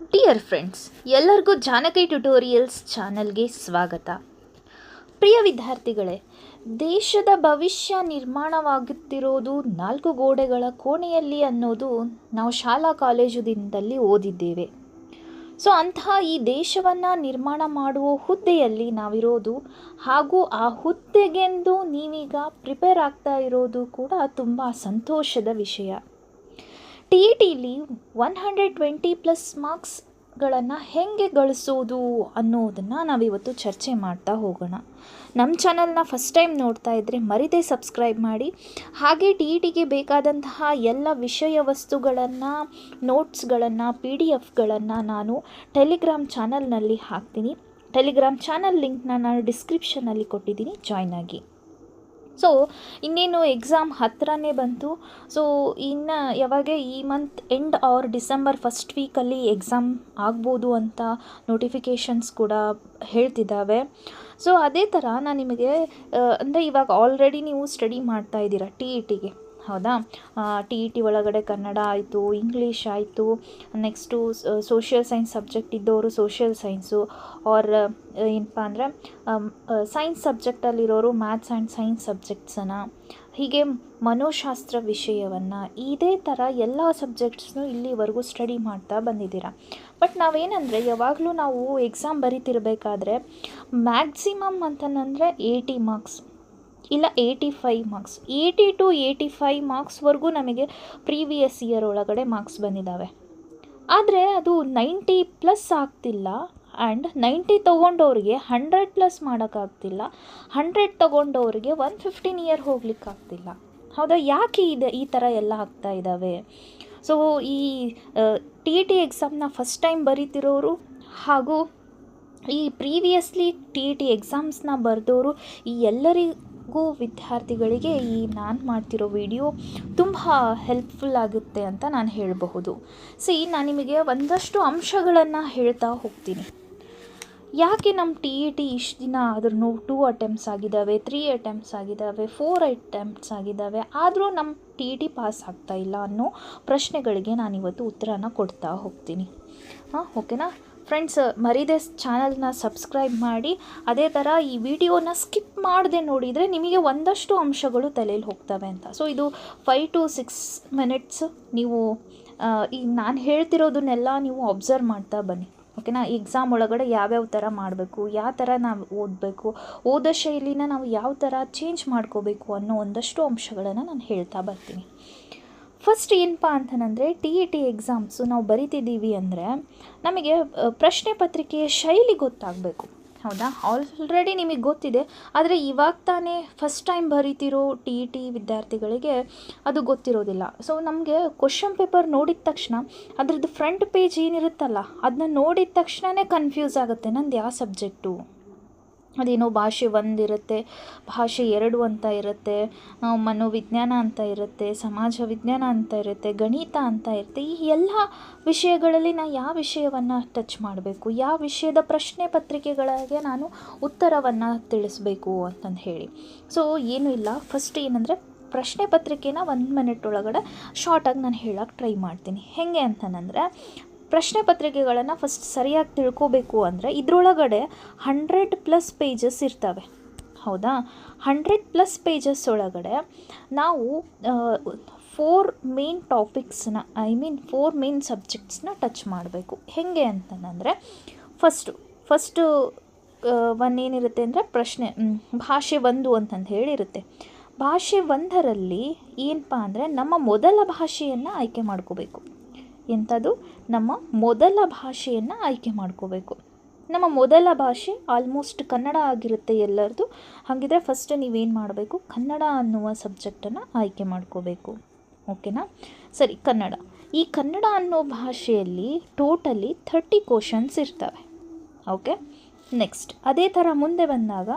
Dear friends ಎಲ್ಲರಿಗೂ Janaki tutorials ಚಾನಲ್ಗೆ ಸ್ವಾಗತ. ಪ್ರಿಯ ವಿದ್ಯಾರ್ಥಿಗಳೇ, ದೇಶದ ಭವಿಷ್ಯ ನಿರ್ಮಾಣವಾಗುತ್ತಿರೋದು ನಾಲ್ಕು ಗೋಡೆಗಳ ಕೋಣೆಯಲ್ಲಿ ಅನ್ನೋದು ನಾವು ಶಾಲಾ ಕಾಲೇಜು ದಿನದಲ್ಲಿ ಓದಿದ್ದೇವೆ. ಸೊ ಅಂತಹ ಈ ದೇಶವನ್ನು ನಿರ್ಮಾಣ ಮಾಡುವ ಹುದ್ದೆಯಲ್ಲಿ ನಾವಿರೋದು ಹಾಗೂ ಆ ಹುದ್ದೆಗೆಂದು ನೀವೀಗ ಪ್ರಿಪೇರ್ ಆಗ್ತಾ ಇರೋದು ಕೂಡ ತುಂಬ ಸಂತೋಷದ ವಿಷಯ. ಟಿ ಇ ಟಿಲಿ ಒನ್ ಹಂಡ್ರೆಡ್ ಟ್ವೆಂಟಿ ಪ್ಲಸ್ ಮಾರ್ಕ್ಸ್ಗಳನ್ನು ಹೇಗೆ ಗಳಿಸೋದು ಅನ್ನೋದನ್ನು ನಾವಿವತ್ತು ಚರ್ಚೆ ಮಾಡ್ತಾ ಹೋಗೋಣ. ನಮ್ಮ ಚಾನಲ್ನ ಫಸ್ಟ್ ಟೈಮ್ ನೋಡ್ತಾ ಇದ್ದರೆ ಮರಿದೇ ಸಬ್ಸ್ಕ್ರೈಬ್ ಮಾಡಿ. ಹಾಗೆ ಟಿ ಇ ಟಿಗೆ ಬೇಕಾದಂತಹ ಎಲ್ಲ ವಿಷಯ ವಸ್ತುಗಳನ್ನು ನೋಟ್ಸ್ಗಳನ್ನು ಪಿ ಡಿ ಎಫ್ಗಳನ್ನು ನಾನು ಟೆಲಿಗ್ರಾಮ್ ಚಾನಲ್ನಲ್ಲಿ ಹಾಕ್ತೀನಿ. ಟೆಲಿಗ್ರಾಮ್ ಚಾನಲ್ ಲಿಂಕ್ನ ನಾನು ಡಿಸ್ಕ್ರಿಪ್ಷನಲ್ಲಿ ಕೊಟ್ಟಿದ್ದೀನಿ. ಜಾಯ್ನ್ ಆಗಿ. ಸೊ ಇನ್ನೇನು ಎಕ್ಸಾಮ್ ಹತ್ತಿರನೇ ಬಂತು. ಸೊ ಇನ್ನು ಯಾವಾಗ ಈ month end or December first ವೀಕಲ್ಲಿ ಎಕ್ಸಾಮ್ ಆಗ್ಬೋದು ಅಂತ ನೋಟಿಫಿಕೇಷನ್ಸ್ ಕೂಡ ಹೇಳ್ತಿದ್ದಾವೆ. ಸೊ ಅದೇ ಥರ ನಾನು ನಿಮಗೆ ಅಂದರೆ ಇವಾಗ ಆಲ್ರೆಡಿ ನೀವು ಸ್ಟಡಿ ಮಾಡ್ತಾ ಇದ್ದೀರಾ ಟಿ ಇ ಟಿಗೆ ಹೌದಾ? ಟಿ ಇ ಟಿ ಒಳಗಡೆ ಕನ್ನಡ ಆಯಿತು ಇಂಗ್ಲೀಷ್ ಆಯಿತು ನೆಕ್ಸ್ಟು ಸೋಷಿಯಲ್ ಸೈನ್ಸ್ ಸಬ್ಜೆಕ್ಟ್ ಇದ್ದವರು ಸೋಷಿಯಲ್ ಸೈನ್ಸು ಆರ್ ಏನಪ್ಪ ಅಂದರೆ ಸೈನ್ಸ್ ಸಬ್ಜೆಕ್ಟಲ್ಲಿರೋರು ಮ್ಯಾಥ್ಸ್ ಆ್ಯಂಡ್ ಸೈನ್ಸ್ ಸಬ್ಜೆಕ್ಟ್ಸನ್ನು ಹೀಗೆ ಮನೋಶಾಸ್ತ್ರ ವಿಷಯವನ್ನು ಇದೇ ಥರ ಎಲ್ಲ ಸಬ್ಜೆಕ್ಟ್ಸ್ನು ಇಲ್ಲಿವರೆಗೂ ಸ್ಟಡಿ ಮಾಡ್ತಾ ಬಂದಿದ್ದೀರಾ? ಬಟ್ ನಾವೇನಂದರೆ, ಯಾವಾಗಲೂ ನಾವು ಎಕ್ಸಾಮ್ ಬರಿತಿರಬೇಕಾದ್ರೆ ಮ್ಯಾಕ್ಸಿಮಮ್ ಅಂತಂದರೆ ಏಯ್ಟಿ ಮಾರ್ಕ್ಸ್ ಇಲ್ಲ eighty five marks eighty to eighty five ಮಾರ್ಕ್ಸ್ವರೆಗೂ ನಮಗೆ ಪ್ರೀವಿಯಸ್ ಇಯರ್ ಒಳಗಡೆ ಮಾರ್ಕ್ಸ್ ಬಂದಿದ್ದಾವೆ ಆದರೆ ಅದು ನೈಂಟಿ ಪ್ಲಸ್ ಆಗ್ತಿಲ್ಲ ಆ್ಯಂಡ್ ನೈಂಟಿ ತೊಗೊಂಡವ್ರಿಗೆ ಹಂಡ್ರೆಡ್ ಪ್ಲಸ್ ಮಾಡೋಕ್ಕಾಗ್ತಿಲ್ಲ. ಹಂಡ್ರೆಡ್ ತೊಗೊಂಡವ್ರಿಗೆ ಒನ್ ಫಿಫ್ಟೀನ್ ಇಯರ್ ಹೋಗ್ಲಿಕ್ಕಾಗ್ತಿಲ್ಲ. ಹೌದಾ? ಯಾಕೆ ಇದೆ ಈ ಥರ ಎಲ್ಲ ಆಗ್ತಾ ಇದ್ದಾವೆ ಸೊ ಈ ಟಿ ಇ ಟಿ ಎಕ್ಸಾಮ್ನ ಫಸ್ಟ್ ಟೈಮ್ ಬರೀತಿರೋರು ಹಾಗೂ ಈ ಪ್ರೀವಿಯಸ್ಲಿ ಟಿ ಇ ಟಿ ಎಕ್ಸಾಮ್ಸ್ನ ಬರೆದವರು ಈ ಎಲ್ಲರಿಗೂ ವಿದ್ಯಾರ್ಥಿಗಳಿಗೆ ಈ ನಾನು ಮಾಡ್ತಿರೋ ವಿಡಿಯೋ ತುಂಬ ಹೆಲ್ಪ್ಫುಲ್ ಆಗುತ್ತೆ ಅಂತ ನಾನು ಹೇಳಬಹುದು. ಸಿ ನಾನು ನಿಮಗೆ ಒಂದಷ್ಟು ಅಂಶಗಳನ್ನು ಹೇಳ್ತಾ ಹೋಗ್ತೀನಿ. ಯಾಕೆ ನಮ್ಮ ಟಿ ಇ ಟಿ ಇಷ್ಟು ದಿನ ಆದ್ರೂ ಟೂ ಅಟೆಂಪ್ಟ್ಸ್ ಆಗಿದ್ದಾವೆ ತ್ರೀ ಅಟೆಂಪ್ಟ್ಸ್ ಆಗಿದ್ದಾವೆ ಫೋರ್ ಅಟೆಂಪ್ಟ್ಸ್ ಆಗಿದ್ದಾವೆ ಆದರೂ ನಮ್ಮ ಟಿ ಇ ಟಿ ಪಾಸ್ ಆಗ್ತಾ ಇಲ್ಲ ಅನ್ನೋ ಪ್ರಶ್ನೆಗಳಿಗೆ ನಾನಿವತ್ತು ಉತ್ತರನ ಕೊಡ್ತಾ ಹೋಗ್ತೀನಿ. ಹಾಂ ಓಕೆನಾ ಫ್ರೆಂಡ್ಸ್, ಮರಿದೆ ಚಾನಲ್ನ ಸಬ್ಸ್ಕ್ರೈಬ್ ಮಾಡಿ. ಅದೇ ಥರ ಈ ವಿಡಿಯೋನ ಸ್ಕಿಪ್ ಮಾಡದೆ ನೋಡಿದರೆ ನಿಮಗೆ ಒಂದಷ್ಟು ಅಂಶಗಳು ತಲೆಯಲ್ಲಿ ಹೋಗ್ತವೆ ಅಂತ. ಸೊ ಇದು ಫೈವ್ ಟು ಸಿಕ್ಸ್ ಮಿನಿಟ್ಸ್ ನೀವು ಈಗ ನಾನು ಹೇಳ್ತಿರೋದನ್ನೆಲ್ಲ ನೀವು ಅಬ್ಸರ್ವ್ ಮಾಡ್ತಾ ಬನ್ನಿ. ಓಕೆನಾ ಎಕ್ಸಾಮ್ ಒಳಗಡೆ ಯಾವ್ಯಾವ ಥರ ಮಾಡಬೇಕು, ಯಾವ ಥರ ನಾವು ಓದಬೇಕು, ಓದೋ ಶೈಲಿನ ನಾವು ಯಾವ ಥರ ಚೇಂಜ್ ಮಾಡ್ಕೋಬೇಕು ಅನ್ನೋ ಒಂದಷ್ಟು ಅಂಶಗಳನ್ನು ನಾನು ಹೇಳ್ತಾ ಬರ್ತೀನಿ. ಫಸ್ಟ್ ಏನಪ್ಪ ಅಂತಂದರೆ ಟಿ ಇ ಟಿ ಎಕ್ಸಾಮ್ಸು ನಾವು ಬರಿತಿದ್ದೀವಿ ಅಂದರೆ ನಮಗೆ ಪ್ರಶ್ನೆ ಪತ್ರಿಕೆಯ ಶೈಲಿ ಗೊತ್ತಾಗಬೇಕು. ಹೌದಾ? ಆಲ್ರೆಡಿ ನಿಮಗೆ ಗೊತ್ತಿದೆ. ಆದರೆ ಇವಾಗ ತಾನೇ ಫಸ್ಟ್ ಟೈಮ್ ಬರಿತಿರೋ ಟಿ ಇ ಟಿ ವಿದ್ಯಾರ್ಥಿಗಳಿಗೆ ಅದು ಗೊತ್ತಿರೋದಿಲ್ಲ. ಸೊ ನಮಗೆ ಕ್ವಶನ್ ಪೇಪರ್ ನೋಡಿದ ತಕ್ಷಣ ಅದರದ್ದು ಫ್ರಂಟ್ ಪೇಜ್ ಏನಿರುತ್ತಲ್ಲ ಅದನ್ನ ನೋಡಿದ ತಕ್ಷಣವೇ ಕನ್ಫ್ಯೂಸ್ ಆಗುತ್ತೆ ನಂದು ಯಾವ ಸಬ್ಜೆಕ್ಟು ಅದೇನೋ ಭಾಷೆ ಒಂದಿರುತ್ತೆ, ಭಾಷೆ ಎರಡು ಅಂತ ಇರುತ್ತೆ ಮನೋವಿಜ್ಞಾನ ಅಂತ ಇರುತ್ತೆ, ಸಮಾಜ ವಿಜ್ಞಾನ ಅಂತ ಇರುತ್ತೆ, ಗಣಿತ ಅಂತ ಇರುತ್ತೆ, ಈ ಎಲ್ಲ ವಿಷಯಗಳಲ್ಲಿ ನಾನು ಯಾವ ವಿಷಯವನ್ನು ಟಚ್ ಮಾಡಬೇಕು, ಯಾವ ವಿಷಯದ ಪ್ರಶ್ನೆ ಪತ್ರಿಕೆಗಳಿಗೆ ನಾನು ಉತ್ತರವನ್ನು ತಿಳಿಸ್ಬೇಕು ಅಂತಂದು ಹೇಳಿ. ಸೊ ಏನು ಇಲ್ಲ ಫಸ್ಟ್ ಏನಂದರೆ ಪ್ರಶ್ನೆ ಪತ್ರಿಕೆನ ಒಂದು ಮಿನಿಟ್ ಒಳಗಡೆ ಶಾರ್ಟಾಗಿ ನಾನು ಹೇಳೋಕ್ಕೆ ಟ್ರೈ ಮಾಡ್ತೀನಿ. ಹೇಗೆ ಅಂತಂದರೆ ಪ್ರಶ್ನೆ ಪತ್ರಿಕೆಗಳನ್ನು ಫಸ್ಟ್ ಸರಿಯಾಗಿ ತಿಳ್ಕೋಬೇಕು ಅಂದರೆ ಇದರೊಳಗಡೆ ಹಂಡ್ರೆಡ್ ಪ್ಲಸ್ ಪೇಜಸ್ ಇರ್ತವೆ. ಹೌದಾ? ಹಂಡ್ರೆಡ್ ಪ್ಲಸ್ ಪೇಜಸ್ ಒಳಗಡೆ ನಾವು ಫೋರ್ ಮೇನ್ ಟಾಪಿಕ್ಸ್ನ ಐ ಮೀನ್ ಫೋರ್ ಮೇನ್ ಸಬ್ಜೆಕ್ಟ್ಸ್ನ ಟಚ್ ಮಾಡಬೇಕು. ಹೇಗೆ ಅಂತಂದರೆ ಫಸ್ಟು ಫಸ್ಟು ಒನ್ ಏನಿರುತ್ತೆ ಅಂದರೆ ಪ್ರಶ್ನೆ ಭಾಷೆ ಒಂದು ಅಂತಂದು ಹೇಳಿರುತ್ತೆ. ಭಾಷೆ ಒಂದರಲ್ಲಿ ಏನಪ್ಪ ಅಂದರೆ ನಮ್ಮ ಮೊದಲ ಭಾಷೆಯನ್ನು ಆಯ್ಕೆ ಮಾಡ್ಕೋಬೇಕು. ಎಂಥದ್ದು ನಮ್ಮ ಮೊದಲ ಭಾಷೆಯನ್ನು ಆಯ್ಕೆ ಮಾಡ್ಕೋಬೇಕು. ನಮ್ಮ ಮೊದಲ ಭಾಷೆ ಆಲ್ಮೋಸ್ಟ್ ಕನ್ನಡ ಆಗಿರುತ್ತೆ ಎಲ್ಲರದು. ಹಾಗಿದ್ರೆ ಫಸ್ಟ್ ನೀವೇನು ಮಾಡಬೇಕು? ಕನ್ನಡ ಅನ್ನುವ ಸಬ್ಜೆಕ್ಟನ್ನು ಆಯ್ಕೆ ಮಾಡ್ಕೋಬೇಕು. ಓಕೆನಾ? ಸರಿ, ಕನ್ನಡ. ಈ ಕನ್ನಡ ಅನ್ನೋ ಭಾಷೆಯಲ್ಲಿ ಟೋಟಲಿ ಥರ್ಟಿ ಕ್ವಶನ್ಸ್ ಇರ್ತವೆ. ಓಕೆ? ನೆಕ್ಸ್ಟ್ ಅದೇ ಥರ ಮುಂದೆ ಬಂದಾಗ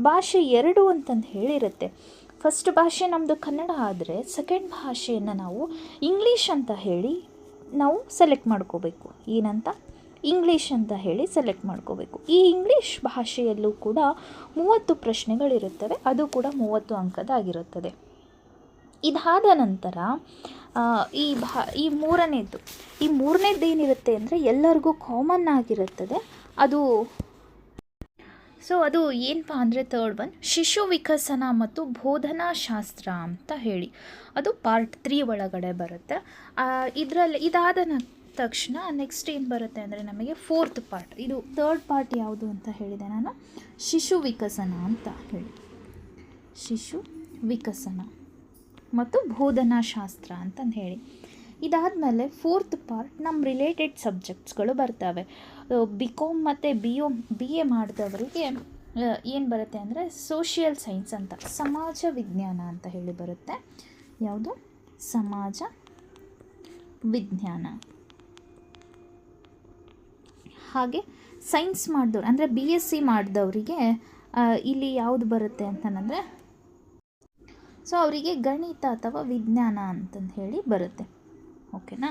ಭಾಷೆ ಎರಡು ಅಂತಂದು ಹೇಳಿರುತ್ತೆ. ಫಸ್ಟ್ ಭಾಷೆ ನಮ್ಮದು ಕನ್ನಡ ಆದರೆ ಸೆಕೆಂಡ್ ಭಾಷೆಯನ್ನು ನಾವು ಇಂಗ್ಲೀಷ್ ಅಂತ ಹೇಳಿ ನಾವು ಸೆಲೆಕ್ಟ್ ಮಾಡ್ಕೋಬೇಕು. ಏನಂತ? ಇಂಗ್ಲೀಷ್ ಅಂತ ಹೇಳಿ ಸೆಲೆಕ್ಟ್ ಮಾಡ್ಕೋಬೇಕು. ಈ ಇಂಗ್ಲೀಷ್ ಭಾಷೆಯಲ್ಲೂ ಕೂಡ ಮೂವತ್ತು ಪ್ರಶ್ನೆಗಳಿರುತ್ತವೆ. ಅದು ಕೂಡ ಮೂವತ್ತು ಅಂಕದಾಗಿರುತ್ತದೆ. ಇದಾದ ನಂತರ ಈ ಭಾ, ಈ ಮೂರನೇದು ಈ ಮೂರನೇದ್ದು ಏನಿರುತ್ತೆ ಅಂದರೆ ಎಲ್ಲರಿಗೂ ಕಾಮನ್ ಆಗಿರುತ್ತದೆ. ಅದು ಸೊ ಅದು ಏನಪ್ಪ ಅಂದರೆ ತರ್ಡ್ ಒನ್ ಶಿಶು ವಿಕಸನ ಮತ್ತು ಬೋಧನಾ ಶಾಸ್ತ್ರ ಅಂತ ಹೇಳಿ. ಅದು ಪಾರ್ಟ್ ತ್ರೀ ಒಳಗಡೆ ಬರುತ್ತೆ. ಇದರಲ್ಲಿ, ಇದಾದ ತಕ್ಷಣ ನೆಕ್ಸ್ಟ್ ಏನು ಬರುತ್ತೆ ಅಂದರೆ ನಮಗೆ ಫೋರ್ತ್ ಪಾರ್ಟ್ ಇದು ತರ್ಡ್ ಪಾರ್ಟ್ ಯಾವುದು ಅಂತ ಹೇಳಿದೆ ನಾನು. ಶಿಶು ವಿಕಸನ ಅಂತ ಹೇಳಿ. ಶಿಶು ವಿಕಸನ ಮತ್ತು ಬೋಧನಾ ಶಾಸ್ತ್ರ ಅಂತಂದು ಹೇಳಿ. ಇದಾದಮೇಲೆ ಫೋರ್ತ್ ಪಾರ್ಟ್ ನಮ್ಮ ರಿಲೇಟೆಡ್ ಸಬ್ಜೆಕ್ಟ್ಸ್ಗಳು ಬರ್ತವೆ. ಬಿ ಕಾಮ್ ಮತ್ತು ಬಿ ಒ ಬಿ ಎ ಮಾಡಿದವರಿಗೆ ಏನು ಬರುತ್ತೆ ಅಂದರೆ ಸೋಷಿಯಲ್ ಸೈನ್ಸ್ ಅಂತ, ಸಮಾಜ ವಿಜ್ಞಾನ ಅಂತ ಹೇಳಿ ಬರುತ್ತೆ. ಯಾವುದು? ಸಮಾಜ ವಿಜ್ಞಾನ. ಹಾಗೆ ಸೈನ್ಸ್ ಮಾಡಿದವ್ರು, ಅಂದರೆ ಬಿ ಎಸ್ ಸಿ ಮಾಡಿದವರಿಗೆ ಇಲ್ಲಿ ಯಾವುದು ಬರುತ್ತೆ ಅಂತಂದರೆ, ಸೊ, ಅವರಿಗೆ ಗಣಿತ ಅಥವಾ ವಿಜ್ಞಾನ ಅಂತಂದು ಹೇಳಿ ಬರುತ್ತೆ. ಓಕೆನಾ?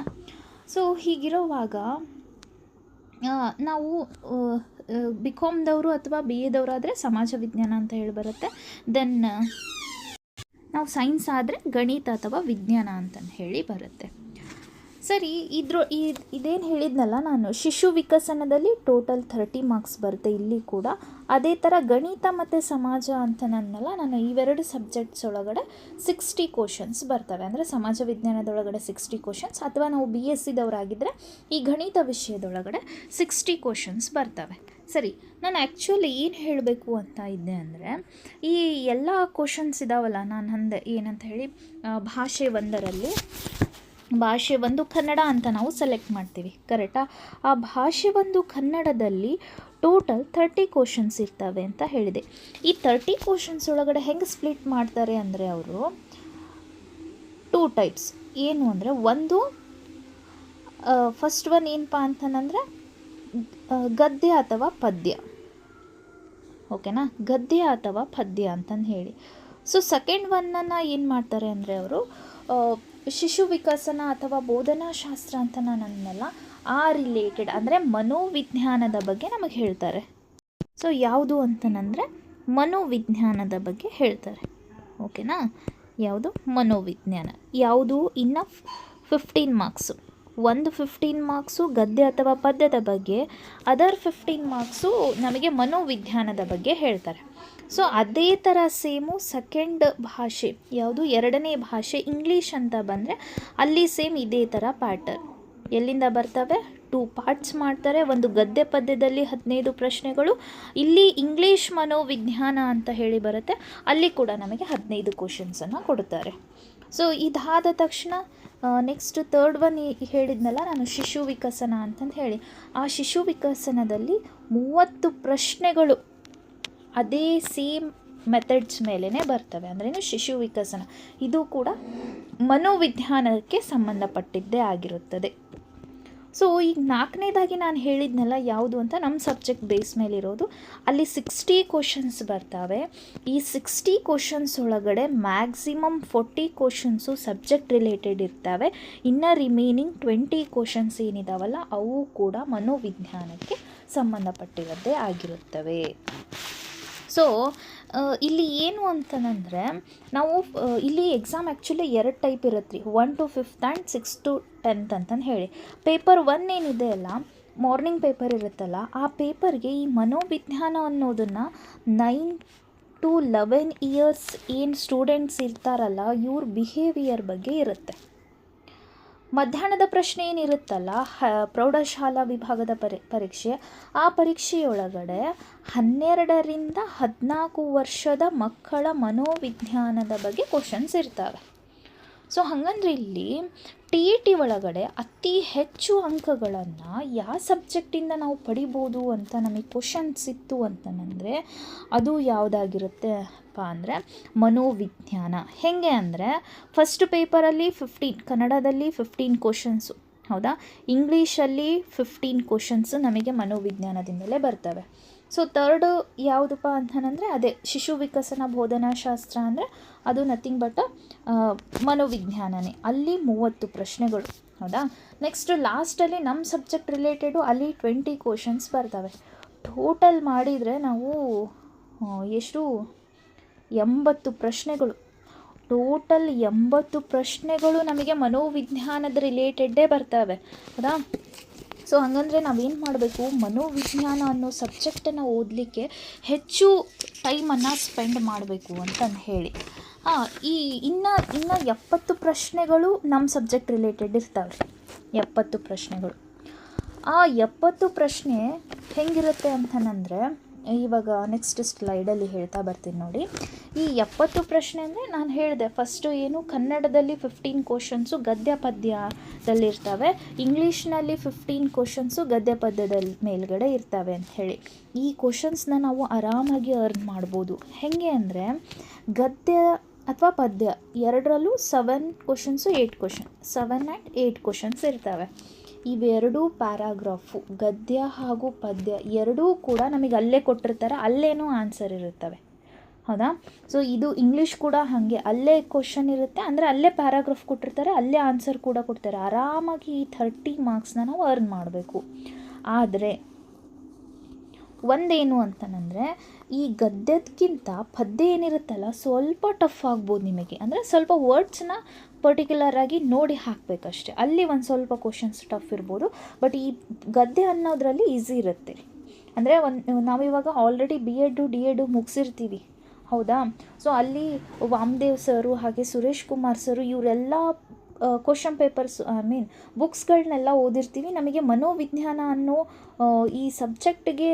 ಸೊ ಹೀಗಿರುವಾಗ ನಾವು ಬಿ ಕಾಮ್ದವರು ಅಥವಾ ಬಿ ಎದವರಾದರೆ ಸಮಾಜ ವಿಜ್ಞಾನ ಅಂತ ಹೇಳಿ ಬರುತ್ತೆ. ದೆನ್ ನಾವು ಸೈನ್ಸ್ ಆದರೆ ಗಣಿತ ಅಥವಾ ವಿಜ್ಞಾನ ಅಂತ ಹೇಳಿ ಬರುತ್ತೆ. ಸರಿ ಇದ್ರ ಇದೇನು ಹೇಳಿದ್ನಲ್ಲ ನಾನು, ಶಿಶು ವಿಕಸನದಲ್ಲಿ ಟೋಟಲ್ ಥರ್ಟಿ ಮಾರ್ಕ್ಸ್ ಬರುತ್ತೆ ಇಲ್ಲಿ ಕೂಡ. ಅದೇ ಥರ ಗಣಿತ ಮತ್ತು ಸಮಾಜ ಅಂತ ನನ್ನಲ್ಲ, ನಾನು ಇವೆರಡು ಸಬ್ಜೆಕ್ಟ್ಸ್ ಒಳಗಡೆ ಸಿಕ್ಸ್ಟಿ ಕ್ವಶನ್ಸ್ ಬರ್ತವೆ. ಅಂದರೆ ಸಮಾಜ ವಿಜ್ಞಾನದೊಳಗಡೆ ಸಿಕ್ಸ್ಟಿ ಕ್ವಶನ್ಸ್ ಅಥವಾ ನಾವು ಬಿ ಎಸ್ ಸಿದವರಾಗಿದ್ದರೆ ಈ ಗಣಿತ ವಿಷಯದೊಳಗಡೆ ಸಿಕ್ಸ್ಟಿ ಕ್ವಶನ್ಸ್ ಬರ್ತವೆ. ಸರಿ, ನಾನು ಆ್ಯಕ್ಚುಲಿ ಏನು ಹೇಳಬೇಕು ಅಂತ ಇದ್ದೆ ಅಂದರೆ, ಈ ಎಲ್ಲ ಕ್ವಶನ್ಸ್ ಇದಾವಲ್ಲ, ನಾನು ಅಂದೆ ಏನಂತ ಹೇಳಿ ಭಾಷೆ ಒಂದರಲ್ಲಿ ಭಾಷೆ ಒಂದು ಕನ್ನಡ ಅಂತ ನಾವು ಸೆಲೆಕ್ಟ್ ಮಾಡ್ತೀವಿ ಕರೆಕ್ಟಾ ಆ? ಭಾಷೆ ಒಂದು ಕನ್ನಡದಲ್ಲಿ ಟೋಟಲ್ ಥರ್ಟಿ ಕ್ವಶನ್ಸ್ ಇರ್ತವೆ ಅಂತ ಹೇಳಿದೆ. ಈ ತರ್ಟಿ ಕ್ವಶನ್ಸ್ ಒಳಗಡೆ ಹೆಂಗೆ ಸ್ಪ್ಲಿಟ್ ಮಾಡ್ತಾರೆ ಅಂದರೆ ಅವರು ಟೂ ಟೈಪ್ಸ್ ಏನು ಅಂದರೆ ಒಂದು ಫಸ್ಟ್ ಒನ್ ಏನಪ್ಪ ಅಂತಂದರೆ ಗದ್ಯ ಅಥವಾ ಪದ್ಯ. ಓಕೆನಾ? ಗದ್ಯ ಅಥವಾ ಪದ್ಯ ಅಂತಂದು ಹೇಳಿ. ಸೊ ಸೆಕೆಂಡ್ ಒನ್ನನ್ನು ಏನು ಮಾಡ್ತಾರೆ ಅಂದರೆ ಅವರು ಶಿಶು ವಿಕಸನ ಅಥವಾ ಬೋಧನಾ ಶಾಸ್ತ್ರ ಅಂತ ನಾನು ಅನ್ನಲ್ಲ ಆ ರಿಲೇಟೆಡ್ ಅಂದರೆ ಮನೋವಿಜ್ಞಾನದ ಬಗ್ಗೆ ನಮಗೆ ಹೇಳ್ತಾರೆ. ಸೊ ಯಾವುದು ಅಂತನಂದರೆ ಮನೋವಿಜ್ಞಾನದ ಬಗ್ಗೆ ಹೇಳ್ತಾರೆ. ಓಕೆನಾ ಯಾವುದು? ಮನೋವಿಜ್ಞಾನ. ಯಾವುದು? ಇನ್ನು ಫಿಫ್ಟೀನ್ ಮಾರ್ಕ್ಸು ಒಂದು ಫಿಫ್ಟೀನ್ ಮಾರ್ಕ್ಸು ಗದ್ಯ ಅಥವಾ ಪದ್ಯದ ಬಗ್ಗೆ ಅದರ್ ಫಿಫ್ಟೀನ್ ಮಾರ್ಕ್ಸು ನಮಗೆ ಮನೋವಿಜ್ಞಾನದ ಬಗ್ಗೆ ಹೇಳ್ತಾರೆ. ಸೊ ಅದೇ ಥರ ಸೇಮು ಸೆಕೆಂಡ್ ಭಾಷೆ, ಯಾವುದು ಎರಡನೇ ಭಾಷೆ ಇಂಗ್ಲೀಷ್ ಅಂತ ಬಂದರೆ ಅಲ್ಲಿ ಸೇಮ್ ಇದೇ ಥರ ಪ್ಯಾಟರ್ನ್ ಎಲ್ಲಿಂದ ಬರ್ತವೆ? ಟೂ ಪಾರ್ಟ್ಸ್ ಮಾಡ್ತಾರೆ. ಒಂದು ಗದ್ಯ ಪದ್ಯದಲ್ಲಿ ಹದಿನೈದು ಪ್ರಶ್ನೆಗಳು. ಇಲ್ಲಿ ಇಂಗ್ಲೀಷ್ ಮನೋವಿಜ್ಞಾನ ಅಂತ ಹೇಳಿ ಬರುತ್ತೆ. ಅಲ್ಲಿ ಕೂಡ ನಮಗೆ ಹದಿನೈದು ಕ್ವಶನ್ಸನ್ನು ಕೊಡ್ತಾರೆ. ಸೊ ಇದಾದ ತಕ್ಷಣ ನೆಕ್ಸ್ಟ್ ಥರ್ಡ್ ಒನ್ ಹೇಳಿದ್ನಲ್ಲ, ನಾನು ಶಿಶು ವಿಕಸನ ಅಂತಂದು ಹೇಳಿ. ಆ ಶಿಶು ವಿಕಸನದಲ್ಲಿ ಮೂವತ್ತು ಪ್ರಶ್ನೆಗಳು ಅದೇ ಸೇಮ್ ಮೆಥಡ್ಸ್ ಮೇಲೇ ಬರ್ತವೆ. ಅಂದ್ರೇನು ಶಿಶು ವಿಕಸನ. ಇದು ಕೂಡ ಮನೋವಿಜ್ಞಾನಕ್ಕೆ ಸಂಬಂಧಪಟ್ಟಿದ್ದೇ ಆಗಿರುತ್ತದೆ. ಸೊ ಈಗ ನಾಲ್ಕನೇದಾಗಿ ನಾನು ಹೇಳಿದ್ನೆಲ್ಲ ಯಾವುದು ಅಂತ ನಮ್ಮ ಸಬ್ಜೆಕ್ಟ್ ಬೇಸ್ ಮೇಲಿರೋದು. ಅಲ್ಲಿ ಸಿಕ್ಸ್ಟಿ ಕ್ವಶನ್ಸ್ ಬರ್ತವೆ. ಈ ಸಿಕ್ಸ್ಟಿ ಕ್ವಶನ್ಸ್ ಒಳಗಡೆ maximum forty questions subject related ಇರ್ತವೆ. ಇನ್ನು ರಿಮೈನಿಂಗ್ ಟ್ವೆಂಟಿ ಕ್ವಶನ್ಸ್ ಏನಿದಾವಲ್ಲ, ಅವು ಕೂಡ ಮನೋವಿಜ್ಞಾನಕ್ಕೆ ಸಂಬಂಧಪಟ್ಟಿರೋದೇ ಆಗಿರುತ್ತವೆ. ಸೊ ಇಲ್ಲಿ ಏನು ಅಂತಂದರೆ, ನಾವು ಇಲ್ಲಿ ಎಕ್ಸಾಮ್ ಆ್ಯಕ್ಚುಲಿ ಎರಡು ಟೈಪ್ ಇರುತ್ತೆ ರೀ. One to fifth and six to tenth ಅಂತಂದು ಹೇಳಿ. ಪೇಪರ್ ಒನ್ ಏನಿದೆ ಅಲ್ಲ ಮಾರ್ನಿಂಗ್ ಪೇಪರ್ ಇರುತ್ತಲ್ಲ, ಆ ಪೇಪರ್ಗೆ ಈ ಮನೋವಿಜ್ಞಾನ ಅನ್ನೋದನ್ನು ನೈನ್ ಟು ಲೆವೆನ್ ಇಯರ್ಸ್ ಏನು ಸ್ಟೂಡೆಂಟ್ಸ್ ಇರ್ತಾರಲ್ಲ, ಇವ್ರ ಬಿಹೇವಿಯರ್ ಬಗ್ಗೆ ಇರುತ್ತೆ. ಮಧ್ಯಾಹ್ನದ ಪ್ರಶ್ನೆ ಏನಿರುತ್ತಲ್ಲ, ಹ, ಪ್ರೌಢಶಾಲಾ ವಿಭಾಗದ ಪರಿ, ಪರೀಕ್ಷೆ. ಆ ಪರೀಕ್ಷೆಯೊಳಗಡೆ ಹನ್ನೆರಡರಿಂದ ಹದಿನಾಲ್ಕು ವರ್ಷದ ಮಕ್ಕಳ ಮನೋವಿಜ್ಞಾನದ ಬಗ್ಗೆ ಕ್ವಶನ್ಸ್ ಇರ್ತವೆ. ಸೊ ಹಂಗಂದ್ರೆ ಇಲ್ಲಿ ಟಿ ಇ ಟಿ ಒಳಗಡೆ ಅತಿ ಹೆಚ್ಚು ಅಂಕಗಳನ್ನು ಯಾವ ಸಬ್ಜೆಕ್ಟಿಂದ ನಾವು ಪಡಿಬೋದು ಅಂತ ನಮಗೆ ಕ್ವಶನ್ಸ್ ಇತ್ತು ಅಂತಂದರೆ ಅದು ಯಾವುದಾಗಿರುತ್ತೆಪ್ಪ ಅಂದರೆ ಮನೋವಿಜ್ಞಾನ. ಹೇಗೆ ಅಂದರೆ ಫಸ್ಟ್ ಪೇಪರಲ್ಲಿ ಫಿಫ್ಟೀನ್ ಕನ್ನಡದಲ್ಲಿ ಫಿಫ್ಟೀನ್ ಕ್ವಶನ್ಸು ಹೌದಾ? ಇಂಗ್ಲೀಷಲ್ಲಿ ಫಿಫ್ಟೀನ್ ಕ್ವಶನ್ಸು ನಮಗೆ ಮನೋವಿಜ್ಞಾನದಿಂದಲೇ ಬರ್ತವೆ. ಸೊ ತರ್ಡು ಯಾವುದಪ್ಪ ಅಂತಂದರೆ ಅದೇ ಶಿಶು ವಿಕಸನ ಬೋಧನಾ ಶಾಸ್ತ್ರ ಅಂದರೆ ಅದು ನಥಿಂಗ್ ಬಟ್ ಮನೋವಿಜ್ಞಾನನೇ. ಅಲ್ಲಿ ಮೂವತ್ತು ಪ್ರಶ್ನೆಗಳು. ಹೌದಾ? ನೆಕ್ಸ್ಟ್ ಲಾಸ್ಟಲ್ಲಿ ನಮ್ಮ ಸಬ್ಜೆಕ್ಟ್ ರಿಲೇಟೆಡು ಅಲ್ಲಿ ಟ್ವೆಂಟಿ ಕ್ವಶನ್ಸ್ ಬರ್ತವೆ. ಟೋಟಲ್ ಮಾಡಿದರೆ ನಾವು ಎಷ್ಟು? ಎಂಬತ್ತು ಪ್ರಶ್ನೆಗಳು. ಟೋಟಲ್ ಎಂಬತ್ತು ಪ್ರಶ್ನೆಗಳು ನಮಗೆ ಮನೋವಿಜ್ಞಾನದ ರಿಲೇಟೆಡ್ಡೇ ಬರ್ತವೆ. ಹೌದಾ ಸೊ, ಹಾಗಂದ್ರೆ ನಾವೇನು ಮಾಡಬೇಕು? ಮನೋವಿಜ್ಞಾನ ಅನ್ನೋ ಸಬ್ಜೆಕ್ಟನ್ನು ಓದಲಿಕ್ಕೆ ಹೆಚ್ಚು ಟೈಮನ್ನು ಸ್ಪೆಂಡ್ ಮಾಡಬೇಕು ಅಂತಂದು ಹೇಳಿ. ಹಾಂ ಈ ಇನ್ನು ಇನ್ನು ಎಪ್ಪತ್ತು ಪ್ರಶ್ನೆಗಳು ನಮ್ಮ ಸಬ್ಜೆಕ್ಟ್ ರಿಲೇಟೆಡ್ ಇರ್ತಾವೆ ಎಪ್ಪತ್ತು ಪ್ರಶ್ನೆಗಳು. ಆ ಎಪ್ಪತ್ತು ಪ್ರಶ್ನೆ ಹೆಂಗಿರುತ್ತೆ ಅಂತಂದರೆ ಇವಾಗ ನೆಕ್ಸ್ಟ್ ಸ್ಲೈಡಲ್ಲಿ ಹೇಳ್ತಾ ಬರ್ತೀನಿ ನೋಡಿ. ಈ ಎಪ್ಪತ್ತು ಪ್ರಶ್ನೆ ಅಂದರೆ ನಾನು ಹೇಳಿದೆ ಫಸ್ಟು ಏನು, ಕನ್ನಡದಲ್ಲಿ ಫಿಫ್ಟೀನ್ ಕ್ವಶನ್ಸು ಗದ್ಯ ಪದ್ಯದಲ್ಲಿರ್ತವೆ ಇಂಗ್ಲೀಷ್ನಲ್ಲಿ ಫಿಫ್ಟೀನ್ ಕ್ವಶನ್ಸು ಗದ್ಯ ಪದ್ಯದಲ್ಲಿ ಮೇಲ್ಗಡೆ ಇರ್ತವೆ ಅಂತ ಹೇಳಿ. ಈ ಕ್ವಶನ್ಸ್ನ ನಾವು ಆರಾಮಾಗಿ ಅರ್ನ್ ಮಾಡ್ಬೋದು. ಹೇಗೆ ಅಂದರೆ, ಗದ್ಯ ಅಥವಾ ಪದ್ಯ ಎರಡರಲ್ಲೂ seven questions eight question seven and eight questions ಇರ್ತವೆ. ಇವೆರಡೂ ಪ್ಯಾರಾಗ್ರಾಫು. ಗದ್ಯ ಹಾಗೂ ಪದ್ಯ ಎರಡೂ ಕೂಡ ನಮಗೆ ಅಲ್ಲೇ ಕೊಟ್ಟಿರ್ತಾರೆ. ಅಲ್ಲೇನೂ ಆನ್ಸರ್ ಇರುತ್ತವೆ. ಹೌದಾ? ಸೊ, ಇದು ಇಂಗ್ಲೀಷ್ ಕೂಡ ಹಾಗೆ. ಅಲ್ಲೇ ಕ್ವಶನ್ ಇರುತ್ತೆ. ಅಂದರೆ ಅಲ್ಲೇ ಪ್ಯಾರಾಗ್ರಾಫ್ ಕೊಟ್ಟಿರ್ತಾರೆ. ಅಲ್ಲೇ ಆನ್ಸರ್ ಕೂಡ ಕೊಡ್ತಾರೆ. ಆರಾಮಾಗಿ ಈ ಥರ್ಟಿ ಮಾರ್ಕ್ಸ್ನ ನಾವು ಅರ್ನ್ ಮಾಡಬೇಕು. ಆದರೆ ಒಂದೇನು ಅಂತಂದರೆ ಈ ಗದ್ಯದಕ್ಕಿಂತ ಪದ್ಯ ಏನಿರುತ್ತಲ್ಲ, ಸ್ವಲ್ಪ ಟಫ್ ಆಗ್ಬೋದು ನಿಮಗೆ. ಅಂದರೆ ಸ್ವಲ್ಪ ವರ್ಡ್ಸ್ನ ಪರ್ಟಿಕ್ಯುಲರಾಗಿ ನೋಡಿ ಹಾಕಬೇಕಷ್ಟೆ. ಅಲ್ಲಿ ಒಂದು ಸ್ವಲ್ಪ ಕ್ವಶನ್ಸ್ ಟಫ್ ಇರ್ಬೋದು ಬಟ್ ಈ ಗದ್ಯ ಅನ್ನೋದ್ರಲ್ಲಿ ಈಸಿ ಇರುತ್ತೆ. ಅಂದರೆ ಒಂದು ನಾವಿವಾಗ already B Ed D Ed ಮುಗಿಸಿರ್ತೀವಿ, ಹೌದಾ? ಸೊ ಅಲ್ಲಿ ವಾಮದೇವ್ ಸರು ಹಾಗೆ ಸುರೇಶ್ ಕುಮಾರ್ ಸರು ಇವರೆಲ್ಲ ಕ್ವಶನ್ ಪೇಪರ್ಸ್ ಐ ಮೀನ್ ಬುಕ್ಸ್ಗಳನ್ನೆಲ್ಲ ಓದಿರ್ತೀವಿ. ನಮಗೆ ಮನೋವಿಜ್ಞಾನ ಅನ್ನೋ ಈ ಸಬ್ಜೆಕ್ಟ್ಗೆ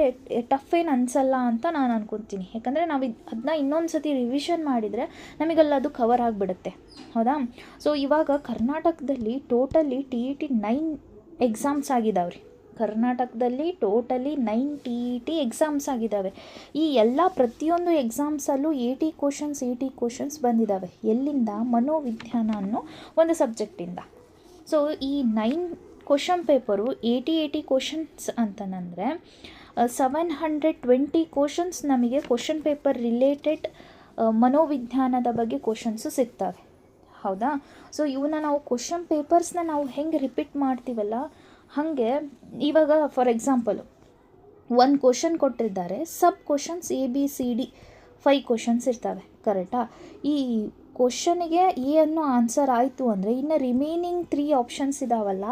ಟಫ್ ಏನು ಅನಿಸಲ್ಲ ಅಂತ ನಾನು ಅನ್ಕೊತೀನಿ. ಯಾಕಂದರೆ ನಾವು ಅದನ್ನ ಇನ್ನೊಂದು ಸತಿ ರಿವಿಷನ್ ಮಾಡಿದರೆ ನಮಗೆಲ್ಲ ಅದು ಕವರ್ ಆಗಿಬಿಡುತ್ತೆ. ಹೌದಾ? ಸೊ ಇವಾಗ ಕರ್ನಾಟಕದಲ್ಲಿ totally T E T nine exams ಆಗಿದಾವೆ ರೀ ಕರ್ನಾಟಕದಲ್ಲಿ totally nine T E T exams ಆಗಿದ್ದಾವೆ. ಈ ಎಲ್ಲ ಪ್ರತಿಯೊಂದು ಎಕ್ಸಾಮ್ಸಲ್ಲೂ ಏಯ್ಟಿ ಕ್ವಶನ್ಸ್ ಏಯ್ಟಿ ಕ್ವಶನ್ಸ್ ಬಂದಿದ್ದಾವೆ. ಎಲ್ಲಿಂದ? ಮನೋವಿಜ್ಞಾನ ಅನ್ನೋ ಒಂದು ಸಬ್ಜೆಕ್ಟಿಂದ ಸೊ ಈ nine question paper eighty eighty questions ಅಂತಂದರೆ ಸೆವೆನ್ ಹಂಡ್ರೆಡ್ ಟ್ವೆಂಟಿ ಕ್ವಶನ್ಸ್ ನಮಗೆ ಕ್ವಶನ್ ಪೇಪರ್ ರಿಲೇಟೆಡ್ ಮನೋವಿಜ್ಞಾನದ ಬಗ್ಗೆ ಕ್ವಶನ್ಸು ಸಿಗ್ತವೆ. ಹೌದಾ? ಸೊ ಇವನ್ನ ನಾವು ಕ್ವಶನ್ ಪೇಪರ್ಸ್ನ ನಾವು ಹೆಂಗೆ ರಿಪೀಟ್ ಮಾಡ್ತೀವಲ್ಲ ಹಾಗೆ ಇವಾಗ ಫಾರ್ ಎಕ್ಸಾಂಪಲು ಒಂದು ಕ್ವಶನ್ ಕೊಟ್ಟಿದ್ದಾರೆ. Sub questions A B C D five questions ಇರ್ತವೆ ಕರೆಕ್ಟಾ ಈ ಕ್ವಶನಿಗೆ ಏನು ಆನ್ಸರ್ ಆಯಿತು ಅಂದರೆ ಇನ್ನು ರಿಮೈನಿಂಗ್ ತ್ರೀ ಆಪ್ಷನ್ಸ್ ಇದಾವಲ್ಲ,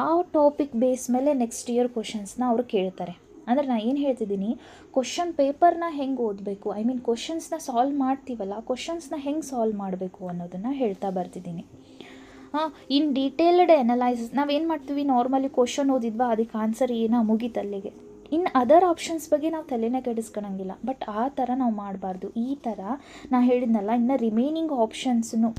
ಆ ಟಾಪಿಕ್ ಬೇಸ್ ಮೇಲೆ ನೆಕ್ಸ್ಟ್ ಇಯರ್ ಕ್ವಶನ್ಸ್ನ ಅವರು ಕೇಳ್ತಾರೆ. ಅಂದರೆ ನಾನು ಏನು ಹೇಳ್ತಿದ್ದೀನಿ ಕ್ವಶನ್ ಪೇಪರ್ನ ಹೆಂಗೆ ಓದಬೇಕು? ಐ ಮೀನ್ ಕ್ವಶನ್ಸ್ನ ಸಾಲ್ವ್ ಮಾಡ್ತೀವಲ್ಲ ಕ್ವಶನ್ಸ್ನ ಹೆಂಗೆ ಸಾಲ್ವ್ ಮಾಡಬೇಕು ಅನ್ನೋದನ್ನು ಹೇಳ್ತಾ ಬರ್ತಿದ್ದೀನಿ. ಇನ್ ಡೀಟೇಲ್ಡ್ ಎನಲೈಸಿಸ್ ನಾವೇನು ಮಾಡ್ತೀವಿ? ನಾರ್ಮಲಿ ಕ್ವಶನ್ ಓದಿದ್ವಾ? ಅದಕ್ಕೆ ಆನ್ಸರ್ ಏನೋ ಮುಗೀತಲ್ಲಿಗೆ ಇನ್ನು ಅದರ್ ಆಪ್ಷನ್ಸ್ ಬಗ್ಗೆ ನಾವು ತಲೆನೇ ಕೆಡಿಸ್ಕೊಳಂಗಿಲ್ಲ. ಬಟ್ ಆ ಥರ ನಾವು ಮಾಡಬಾರ್ದು. ಈ ಥರ ನಾ ಹೇಳಿದ್ನಲ್ಲ, ಇನ್ನು ರಿಮೈನಿಂಗ್ ಆಪ್ಷನ್ಸ್ನು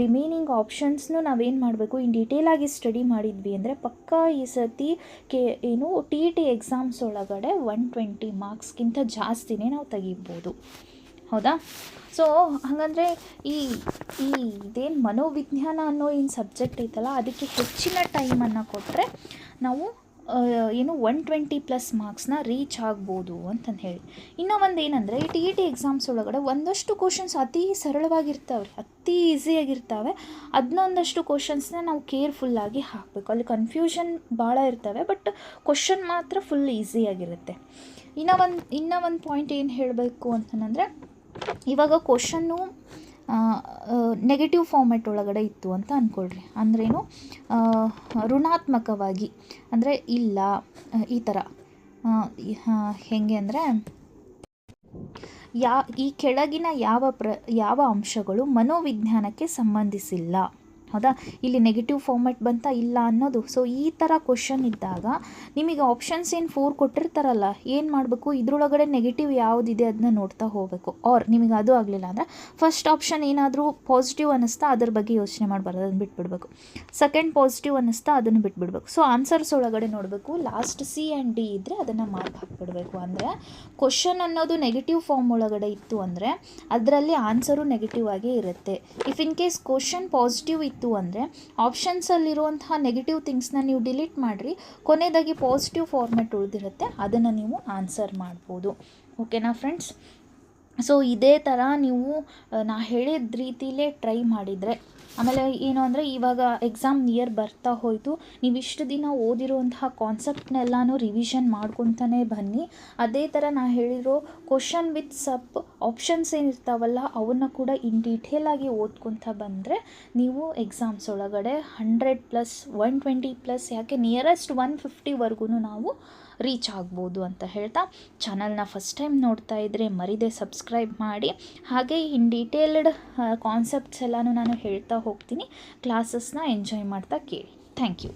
ರಿಮೈನಿಂಗ್ ಆಪ್ಷನ್ಸ್ನು ನಾವೇನು ಮಾಡಬೇಕು? ಇನ್ ಡೀಟೇಲಾಗಿ ಸ್ಟಡಿ ಮಾಡಿದ್ವಿ ಅಂದರೆ ಪಕ್ಕಾ ಈ ಸರ್ತಿ ಕೆ, ಏನು ಟಿ ಟಿ ಎಕ್ಸಾಮ್ಸ್ ಒಳಗಡೆ ಒನ್ ಟ್ವೆಂಟಿ ಮಾರ್ಕ್ಸ್ಗಿಂತ ಜಾಸ್ತಿನೇ ನಾವು ತೆಗಿಬೋದು. ಹೌದಾ? ಸೊ ಹಾಗಂದರೆ ಈ ಈ ಇದೇನು ಮನೋವಿಜ್ಞಾನ ಅನ್ನೋ ಏನು ಸಬ್ಜೆಕ್ಟ್ ಐತಲ್ಲ, ಅದಕ್ಕೆ ಹೆಚ್ಚಿನ ಟೈಮನ್ನು ಕೊಟ್ಟರೆ ನಾವು ಏನು ಒನ್ ಟ್ವೆಂಟಿ ಪ್ಲಸ್ ಮಾರ್ಕ್ಸ್ನ ರೀಚ್ ಆಗ್ಬೋದು ಅಂತಂದು ಹೇಳಿ. ಇನ್ನೂ ಒಂದು ಏನಂದರೆ, ಈ ಟಿ ಇ ಟಿ ಎಕ್ಸಾಮ್ಸ್ ಒಳಗಡೆ ಒಂದಷ್ಟು ಕ್ವಶನ್ಸ್ ಅತಿ ಸರಳವಾಗಿರ್ತಾವೆ, ಅತಿ ಈಸಿಯಾಗಿರ್ತವೆ ಅದನ್ನೊಂದಷ್ಟು ಕ್ವಶನ್ಸ್ನ ನಾವು ಕೇರ್ಫುಲ್ಲಾಗಿ ಹಾಕಬೇಕು. ಅಲ್ಲಿ ಕನ್ಫ್ಯೂಷನ್ ಭಾಳ ಇರ್ತವೆ ಬಟ್ ಕ್ವಶನ್ ಮಾತ್ರ ಫುಲ್ ಈಸಿಯಾಗಿರುತ್ತೆ ಇನ್ನೂ ಒಂದು ಇನ್ನೂ ಒಂದು ಪಾಯಿಂಟ್ ಏನು ಹೇಳಬೇಕು ಅಂತಂದರೆ ಇವಾಗ ಕ್ವಶನ್ನು ನೆಗೆಟಿವ್ ಫಾರ್ಮೆಟ್ ಒಳಗಡೆ ಇತ್ತು ಅಂತ ಅಂದ್ಕೊಳ್ರಿ ಅಂದ್ರೇನು ಋಣಾತ್ಮಕವಾಗಿ, ಅಂದರೆ ಇಲ್ಲ, ಈ ಥರ ಹೇಗೆ ಅಂದರೆ, ಯಾ, ಈ ಕೆಳಗಿನ ಯಾವ ಪ್ರ, ಯಾವ ಅಂಶಗಳು ಮನೋವಿಜ್ಞಾನಕ್ಕೆ ಸಂಬಂಧಿಸಿಲ್ಲ. ಹೌದಾ? ಇಲ್ಲಿ ನೆಗೆಟಿವ್ ಫಾರ್ಮೆಟ್ ಬಂತ ಇಲ್ಲ ಅನ್ನೋದು. ಸೊ ಈ ಥರ ಕ್ವಶನ್ ಇದ್ದಾಗ ನಿಮಗೆ ಆಪ್ಷನ್ಸ್ ಏನು ಫೋರ್ ಕೊಟ್ಟಿರ್ತಾರಲ್ಲ, ಏನು ಮಾಡಬೇಕು? ಇದ್ರೊಳಗಡೆ ನೆಗೆಟಿವ್ ಯಾವುದಿದೆ ಅದನ್ನ ನೋಡ್ತಾ ಹೋಗಬೇಕು. ಆರ್ ನಿಮಗೆ ಅದು ಆಗಲಿಲ್ಲ ಅಂದರೆ ಫಸ್ಟ್ ಆಪ್ಷನ್ ಏನಾದರೂ ಪಾಸಿಟಿವ್ ಅನ್ನಿಸ್ತಾ ಅದ್ರ ಬಗ್ಗೆ ಯೋಚನೆ ಮಾಡಬಾರ್ದು ಅದನ್ನು ಬಿಟ್ಬಿಡ್ಬೇಕು. ಸೆಕೆಂಡ್ ಪಾಸಿಟಿವ್ ಅನ್ನಿಸ್ತಾ ಅದನ್ನು ಬಿಟ್ಬಿಡ್ಬೇಕು. ಸೊ ಆನ್ಸರ್ಸ್ ಒಳಗಡೆ ನೋಡಬೇಕು. ಲಾಸ್ಟ್ ಸಿ ಆ್ಯಂಡ್ ಡಿ ಇದ್ದರೆ ಅದನ್ನು ಮಾರ್ಕ್ ಹಾಕ್ಬಿಡ್ಬೇಕು. ಅಂದರೆ ಕ್ವಶನ್ ಅನ್ನೋದು ನೆಗೆಟಿವ್ ಫಾರ್ಮ್ ಒಳಗಡೆ ಇತ್ತು ಅಂದರೆ ಅದರಲ್ಲಿ ಆನ್ಸರು ನೆಗೆಟಿವ್ ಆಗೇ ಇರುತ್ತೆ. If in case question positive ಅಂದರೆ ಆಪ್ಷನ್ಸಲ್ಲಿರುವಂತಹ ನೆಗೆಟಿವ್ ಥಿಂಗ್ಸ್ನ ನೀವು ಡಿಲೀಟ್ ಮಾಡಿರಿ. ಕೊನೆಯದಾಗಿ ಪಾಸಿಟಿವ್ ಫಾರ್ಮೆಟ್ ಉಳಿದಿರುತ್ತೆ. ಅದನ್ನು ನೀವು ಆನ್ಸರ್ ಮಾಡ್ಬೋದು. ಓಕೆನಾ ಫ್ರೆಂಡ್ಸ್ ಸೊ ಇದೇ ಥರ ನೀವು ನಾ ಹೇಳಿದ ರೀತಿಲೇ ಟ್ರೈ ಮಾಡಿದರೆ ಆಮೇಲೆ ಏನು ಅಂದರೆ ಇವಾಗ ಎಕ್ಸಾಮ್ ನಿಯರ್ ಬರ್ತಾ ಹೋಯಿತು. ನೀವು ಇಷ್ಟು ದಿನ ಓದಿರುವಂತಹ ಕಾನ್ಸೆಪ್ಟ್ನೆಲ್ಲನೂ ರಿವಿಷನ್ ಮಾಡ್ಕೊತಾನೆ ಬನ್ನಿ. ಅದೇ ಥರ ನಾ ಹೇಳಿರೋ ಕ್ವಶನ್ ವಿತ್ ಸಪ್ ಆಪ್ಷನ್ಸ್ ಏನಿರ್ತಾವಲ್ಲ, ಅವನ್ನ ಕೂಡ ಇನ್ ಡೀಟೇಲ್ ಆಗಿ ಓದ್ಕೊತ ಬಂದರೆ ನೀವು ಎಕ್ಸಾಮ್ಸ್ ಒಳಗಡೆ hundred plus one twenty plus ಯಾಕೆ ನಿಯರೆಸ್ಟ್ ಒನ್ ಫಿಫ್ಟಿವರೆಗೂ ನಾವು ರೀಚ್ ಆಗ್ಬೋದು ಅಂತ ಹೇಳ್ತಾ ಚಾನಲ್ನ ಫಸ್ಟ್ ಟೈಮ್ ನೋಡ್ತಾ ಇದ್ದರೆ ಮರಿದೆ ಸಬ್ಸ್ಕ್ರೈಬ್ ಮಾಡಿ. ಹಾಗೆ ಇನ್ ಡೀಟೇಲ್ಡ್ ಕಾನ್ಸೆಪ್ಟ್ಸ್ ಎಲ್ಲನೂ ನಾನು ಹೇಳ್ತಾ ಹೋಗ್ತೀನಿ. ಕ್ಲಾಸಸ್ನ ಎಂಜಾಯ್ ಮಾಡ್ತಾ ಕೇಳಿ. Thank you